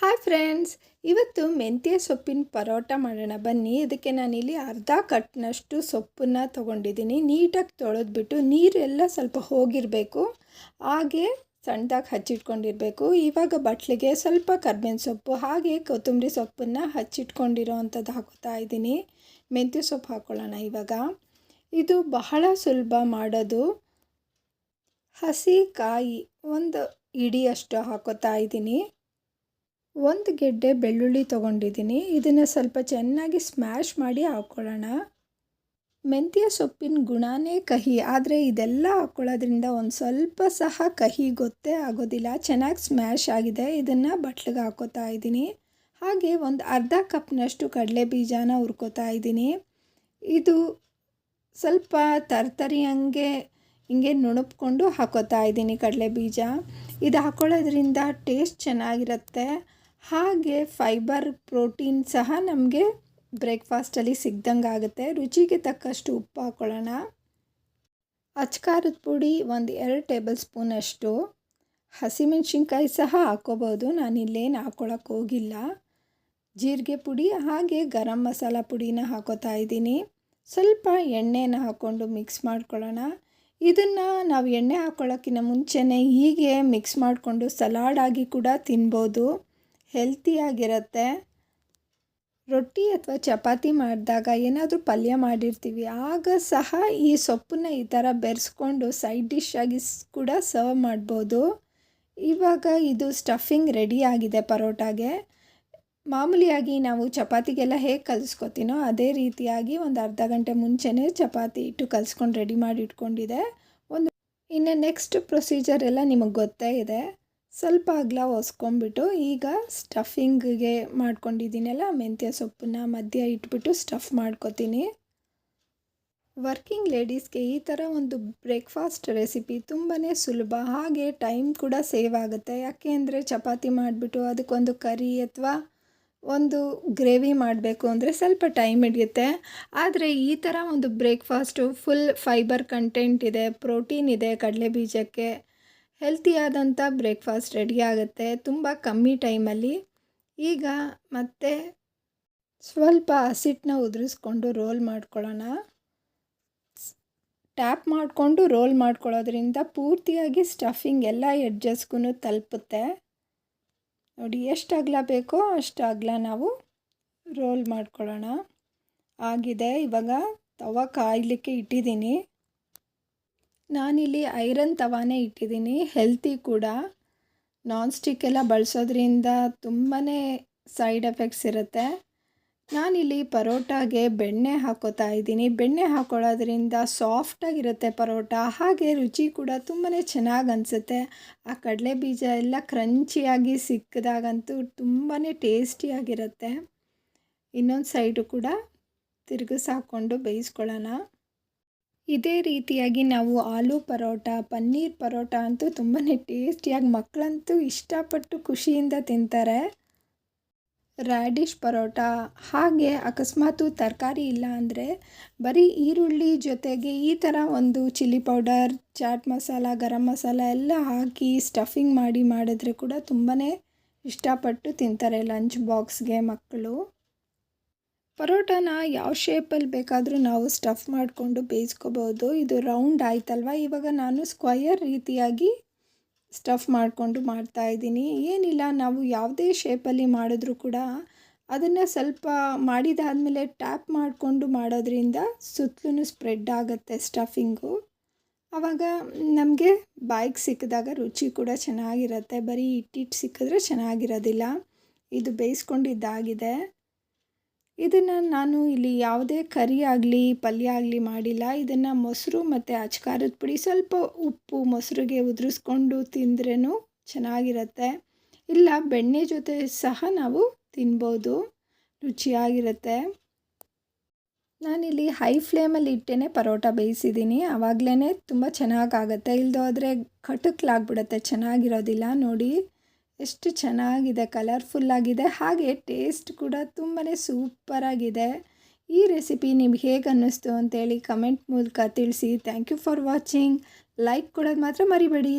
Hi friends, ಇವತ್ತು ಮೆಂತ್ಯ ಸೊಪ್ಪಿನ ಪರೋಟ ಮಾಡೋಣ. ಬನ್ನಿ, ಇದಕ್ಕೆ ನಾನಿಲ್ಲಿ ಅರ್ಧ ಕಟ್ನಷ್ಟು ಸೊಪ್ಪನ್ನು ತೊಗೊಂಡಿದ್ದೀನಿ. ನೀಟಾಗಿ ತೊಳೆದ್ಬಿಟ್ಟು ನೀರೆಲ್ಲ ಸ್ವಲ್ಪ ಹೋಗಿರಬೇಕು. ಹಾಗೆ ಸಣ್ಣದಾಗಿ ಹಚ್ಚಿಟ್ಕೊಂಡಿರಬೇಕು. ಇವಾಗ ಬಟ್ಲಿಗೆ ಸ್ವಲ್ಪ ಕರ್ಬೇವಿನ ಸೊಪ್ಪು, ಹಾಗೆ ಕೊತ್ತಂಬರಿ ಸೊಪ್ಪನ್ನು ಹಚ್ಚಿಟ್ಕೊಂಡಿರೋ ಅಂಥದ್ದು ಹಾಕೋತಾ ಇದ್ದೀನಿ. ಮೆಂತ್ಯ ಸೊಪ್ಪು ಹಾಕ್ಕೊಳ್ಳೋಣ ಇವಾಗ. ಇದು ಬಹಳ ಸುಲಭ ಮಾಡೋದು. ಹಸಿ ಕಾಯಿ ಒಂದು ಇಡಿಯಷ್ಟು ಹಾಕೋತಾ ಇದ್ದೀನಿ. ಒಂದು ಗೆಡ್ಡೆ ಬೆಳ್ಳುಳ್ಳಿ ತೊಗೊಂಡಿದ್ದೀನಿ. ಇದನ್ನು ಸ್ವಲ್ಪ ಚೆನ್ನಾಗಿ ಸ್ಮ್ಯಾಶ್ ಮಾಡಿ ಹಾಕ್ಕೊಳ್ಳೋಣ ಮೆಂತ್ಯ ಸೊಪ್ಪಿನ ಗುಣನೇ ಕಹಿ, ಆದರೆ ಇದೆಲ್ಲ ಹಾಕ್ಕೊಳ್ಳೋದ್ರಿಂದ ಒಂದು ಸ್ವಲ್ಪ ಸಹ ಕಹಿ ಗೊತ್ತೇ ಆಗೋದಿಲ್ಲ. ಚೆನ್ನಾಗಿ ಸ್ಮ್ಯಾಶ್ ಆಗಿದೆ. ಇದನ್ನು ಬಟ್ಲಿಗೆ ಹಾಕೋತಾ ಇದ್ದೀನಿ. ಹಾಗೆ ಒಂದು ಅರ್ಧ ಕಪ್ನಷ್ಟು ಕಡಲೆ ಬೀಜನ ಹುರ್ಕೋತಾ ಇದ್ದೀನಿ. ಇದು ಸ್ವಲ್ಪ ತರ್ತರಿ ಹಂಗೆ, ಹಿಂಗೆ ನುಣುಪ್ಕೊಂಡು ಹಾಕೋತಾ ಇದ್ದೀನಿ ಕಡಲೆ ಬೀಜ ಇದು ಹಾಕೊಳ್ಳೋದ್ರಿಂದ ಟೇಸ್ಟ್ ಚೆನ್ನಾಗಿರುತ್ತೆ. ಹಾಗೆ ಫೈಬರ್ ಪ್ರೋಟೀನ್ ಸಹ ನಮಗೆ ಬ್ರೇಕ್ಫಾಸ್ಟಲ್ಲಿ ಸಿಗ್ದಂಗೆ ಆಗುತ್ತೆ. ರುಚಿಗೆ ತಕ್ಕಷ್ಟು ಉಪ್ಪು ಹಾಕ್ಕೊಳ್ಳೋಣ ಅಚ್ಕಾರದ ಪುಡಿ ಒಂದು ಎರಡು ಟೇಬಲ್ ಸ್ಪೂನಷ್ಟು ಹಸಿಮೆಣ್ಸಿನ್ಕಾಯಿ ಸಹ ಹಾಕ್ಕೋಬೋದು ನಾನಿಲ್ಲೇನು ಹಾಕ್ಕೊಳಕ್ಕೆ ಹೋಗಿಲ್ಲ. ಜೀರಿಗೆ ಪುಡಿ, ಹಾಗೆ ಗರಂ ಮಸಾಲ ಪುಡಿನ ಹಾಕೋತಾ ಇದ್ದೀನಿ. ಸ್ವಲ್ಪ ಎಣ್ಣೆನ ಹಾಕ್ಕೊಂಡು ಮಿಕ್ಸ್ ಮಾಡ್ಕೊಳ್ಳೋಣ. ಇದನ್ನು ನಾವು ಎಣ್ಣೆ ಹಾಕ್ಕೊಳ್ಳೋಕ್ಕಿಂತ ಮುಂಚೆನೇ ಹೀಗೆ ಮಿಕ್ಸ್ ಮಾಡಿಕೊಂಡು ಸಲಾಡಾಗಿ ಕೂಡ ತಿನ್ಬೋದು. ಹೆಲ್ತಿಯಾಗಿರುತ್ತೆ ರೊಟ್ಟಿ ಅಥವಾ ಚಪಾತಿ ಮಾಡಿದಾಗ ಏನಾದರೂ ಪಲ್ಯ ಮಾಡಿರ್ತೀವಿ. ಆಗ ಸಹ ಈ ಸೊಪ್ಪನ್ನ ಈ ಥರ ಬೆರೆಸ್ಕೊಂಡು ಸೈಡ್ ಡಿಶ್ ಆಗಿ ಕೂಡ ಸರ್ವ್ ಮಾಡ್ಬೋದು. ಇವಾಗ ಇದು ಸ್ಟಫಿಂಗ್ ರೆಡಿ ಆಗಿದೆ ಪರೋಟಾಗೆ. ಮಾಮೂಲಿಯಾಗಿ ನಾವು ಚಪಾತಿಗೆಲ್ಲ ಹೇಗೆ ಕಲಿಸ್ಕೊತೀನೋ ಅದೇ ರೀತಿಯಾಗಿ ಒಂದು ಅರ್ಧ ಗಂಟೆ ಮುಂಚೆನೇ ಚಪಾತಿ ಇಟ್ಟು ಕಲಿಸ್ಕೊಂಡು ರೆಡಿ ಮಾಡಿ ಇಟ್ಕೊಂಡಿದೆ. ಒಂದು ಇನ್ನು ನೆಕ್ಸ್ಟ್ ಪ್ರೊಸೀಜರ್ ಎಲ್ಲ ನಿಮಗೆ ಗೊತ್ತೇ ಇದೆ. ಸ್ವಲ್ಪ ಅಗಲ ಒಸ್ಕೊಂಬಿಟ್ಟು ಈಗ ಸ್ಟಫಿಂಗಿಗೆ ಮಾಡ್ಕೊಂಡಿದ್ದೀನಲ್ಲ ಮೆಂತ್ಯ ಸೊಪ್ಪನ್ನ ಮಧ್ಯ ಇಟ್ಬಿಟ್ಟು ಸ್ಟಫ್ ಮಾಡ್ಕೊತೀನಿ. ವರ್ಕಿಂಗ್ ಲೇಡೀಸ್ಗೆ ಈ ಥರ ಒಂದು ಬ್ರೇಕ್ಫಾಸ್ಟ್ ರೆಸಿಪಿ ತುಂಬಾ ಸುಲಭ, ಹಾಗೆ ಟೈಮ್ ಕೂಡ ಸೇವ್ ಆಗುತ್ತೆ. ಯಾಕೆ ಅಂದರೆ ಚಪಾತಿ ಮಾಡಿಬಿಟ್ಟು ಅದಕ್ಕೊಂದು ಕರಿ ಅಥವಾ ಒಂದು ಗ್ರೇವಿ ಮಾಡಬೇಕು ಅಂದರೆ ಸ್ವಲ್ಪ ಟೈಮ್ ಹಿಡಿಯುತ್ತೆ. ಆದರೆ ಈ ಥರ ಒಂದು ಬ್ರೇಕ್ಫಾಸ್ಟು ಫುಲ್ ಫೈಬರ್ ಕಂಟೆಂಟ್ ಇದೆ, ಪ್ರೋಟೀನ್ ಇದೆ ಕಡಲೆ ಬೀಜಕ್ಕೆ ಹೆಲ್ತಿಯಾದಂಥ ಬ್ರೇಕ್ಫಾಸ್ಟ್ ರೆಡಿ ಆಗುತ್ತೆ ತುಂಬ ಕಮ್ಮಿ ಟೈಮಲ್ಲಿ. ಈಗ ಮತ್ತೆ ಸ್ವಲ್ಪ ಹಸಿಟ್ಟನ್ನ ಉದುರಿಸ್ಕೊಂಡು ರೋಲ್ ಮಾಡ್ಕೊಳ್ಳೋಣ. ಟ್ಯಾಪ್ ಮಾಡಿಕೊಂಡು ರೋಲ್ ಮಾಡ್ಕೊಳ್ಳೋದ್ರಿಂದ ಪೂರ್ತಿಯಾಗಿ ಸ್ಟಫಿಂಗ್ ಎಲ್ಲ ಎಡ್ಜಸ್ಗೂ ತಲುಪುತ್ತೆ. ನೋಡಿ ಎಷ್ಟು ಅಗಲ ಬೇಕೋ ಅಷ್ಟು ಅಗಲ ನಾವು ರೋಲ್ ಮಾಡ್ಕೊಳ್ಳೋಣ. ಆಗಿದೆ ಇವಾಗ ತವ ಕಾಯಲಿಕ್ಕೆ ಇಟ್ಟಿದ್ದೀನಿ. ನಾನಿಲ್ಲಿ ಐರನ್ ತವಾನೇ ಇಟ್ಟಿದ್ದೀನಿ. ಹೆಲ್ತಿ ಕೂಡ. ನಾನ್ ಸ್ಟಿಕ್ ಎಲ್ಲ ಬಳಸೋದ್ರಿಂದ ತುಂಬಾ ಸೈಡ್ ಎಫೆಕ್ಟ್ಸ್ ಇರುತ್ತೆ. ನಾನಿಲ್ಲಿ ಪರೋಟಾಗೆ ಬೆಣ್ಣೆ ಹಾಕೋತಾ ಇದ್ದೀನಿ. ಬೆಣ್ಣೆ ಹಾಕೊಳ್ಳೋದ್ರಿಂದ ಸಾಫ್ಟಾಗಿರುತ್ತೆ ಪರೋಟ. ಹಾಗೆ ರುಚಿ ಕೂಡ ತುಂಬಾ ಚೆನ್ನಾಗಿ ಅನಿಸುತ್ತೆ. ಆ ಕಡಲೆ ಬೀಜ ಎಲ್ಲ ಕ್ರಂಚಿಯಾಗಿ ಸಿಕ್ಕಿದಾಗಂತೂ ತುಂಬಾ ಟೇಸ್ಟಿಯಾಗಿರುತ್ತೆ ಇನ್ನೊಂದು ಸೈಡು ಕೂಡ ತಿರುಗಿಸಾಕೊಂಡು ಬೇಯಿಸ್ಕೊಳ್ಳೋಣ. ಇದೇ ರೀತಿಯಾಗಿ ನಾವು ಆಲೂ ಪರೋಟ, ಪನ್ನೀರ್ ಪರೋಟ ಅಂತೂ ತುಂಬಾ ಟೇಸ್ಟಿಯಾಗಿ ಮಕ್ಕಳಂತೂ ಇಷ್ಟಪಟ್ಟು ಖುಷಿಯಿಂದ ತಿಂತಾರೆ. ರ್ಯಾಡಿಶ್ ಪರೋಟ, ಹಾಗೆ ಅಕಸ್ಮಾತು ತರಕಾರಿ ಇಲ್ಲ ಅಂದರೆ ಬರೀ ಈರುಳ್ಳಿ ಜೊತೆಗೆ ಈ ಥರ ಒಂದು ಚಿಲ್ಲಿ ಪೌಡರ್, ಚಾಟ್ ಮಸಾಲ, ಗರಂ ಮಸಾಲ ಎಲ್ಲ ಹಾಕಿ ಸ್ಟಫಿಂಗ್ ಮಾಡಿ ಮಾಡಿದ್ರೆ ಕೂಡ ತುಂಬಾ ಇಷ್ಟಪಟ್ಟು ತಿಂತಾರೆ ಲಂಚ್ ಬಾಕ್ಸ್ಗೆ ಮಕ್ಕಳು. ಪರೋಟಾನ ಯಾವ ಶೇಪಲ್ಲಿ ಬೇಕಾದರೂ ನಾವು ಸ್ಟಫ್ ಮಾಡಿಕೊಂಡು ಬೇಯಿಸ್ಕೋಬೋದು. ಇದು ರೌಂಡ್ ಆಯ್ತಲ್ವ? ಇವಾಗ ನಾನು ಸ್ಕ್ವಯರ್ ರೀತಿಯಾಗಿ ಸ್ಟಫ್ ಮಾಡಿಕೊಂಡು ಮಾಡ್ತಾ ಇದ್ದೀನಿ. ಏನಿಲ್ಲ, ನಾವು ಯಾವುದೇ ಶೇಪಲ್ಲಿ ಮಾಡಿದ್ರೂ ಕೂಡ ಅದನ್ನು ಸ್ವಲ್ಪ ಮಾಡಿದಾದಮೇಲೆ ಟ್ಯಾಪ್ ಮಾಡಿಕೊಂಡು ಮಾಡೋದ್ರಿಂದ ಸುತ್ತಲೂ ಸ್ಪ್ರೆಡ್ ಆಗುತ್ತೆ ಸ್ಟಫಿಂಗು ಆವಾಗ ನಮಗೆ ಬಾಯಿಗೆ ಸಿಕ್ಕಿದಾಗ ರುಚಿ ಕೂಡ ಚೆನ್ನಾಗಿರುತ್ತೆ. ಬರೀ ಇಟ್ಟಿಟ್ಟು ಸಿಕ್ಕಿದ್ರೆ ಚೆನ್ನಾಗಿರೋದಿಲ್ಲ. ಇದು ಬೇಯಿಸ್ಕೊಂಡಿದ್ದಾಗಿದೆ. ಇದನ್ನು ನಾನು ಇಲ್ಲಿ ಯಾವುದೇ ಕರಿ ಆಗಲಿ, ಪಲ್ಯ ಆಗಲಿ ಮಾಡಿಲ್ಲ. ಇದನ್ನು ಮೊಸರು ಮತ್ತು ಅಚ್ಕಾರದ ಪುಡಿ ಸ್ವಲ್ಪ ಉಪ್ಪು, ಮೊಸರಿಗೆ ಉದುರಿಸ್ಕೊಂಡು ತಿಂದ್ರೂ ಚೆನ್ನಾಗಿರುತ್ತೆ. ಇಲ್ಲ, ಬೆಣ್ಣೆ ಜೊತೆ ಸಹ ನಾವು ತಿನ್ಬೋದು. ರುಚಿಯಾಗಿರುತ್ತೆ. ನಾನಿಲ್ಲಿ ಹೈ ಫ್ಲೇಮಲ್ಲಿ ಇಟ್ಟೇ ಪರೋಟ ಬೇಯಿಸಿದ್ದೀನಿ. ಆವಾಗಲೇ ತುಂಬ ಚೆನ್ನಾಗಾಗತ್ತೆ. ಇಲ್ಲದೋದ್ರೆ ಕಟಕ್ಲಾಗ್ಬಿಡುತ್ತೆ. ಚೆನ್ನಾಗಿರೋದಿಲ್ಲ ನೋಡಿ. ಎಷ್ಟು ಚೆನ್ನಾಗಿದೆ ಕಲರ್ಫುಲ್ಲಾಗಿದೆ ಹಾಗೆ ಟೇಸ್ಟ್ ಕೂಡ ತುಂಬಾ ಸೂಪರಾಗಿದೆ ಈ ರೆಸಿಪಿ ನಿಮ್ಗೆ ಹೇಗೆ ಅನ್ನಿಸ್ತು ಅಂತೇಳಿ ಕಮೆಂಟ್ ಮೂಲಕ ತಿಳಿಸಿ. Thank you for watching like ಕೊಡೋದು ಮಾತ್ರ ಮರಿಬೇಡಿ.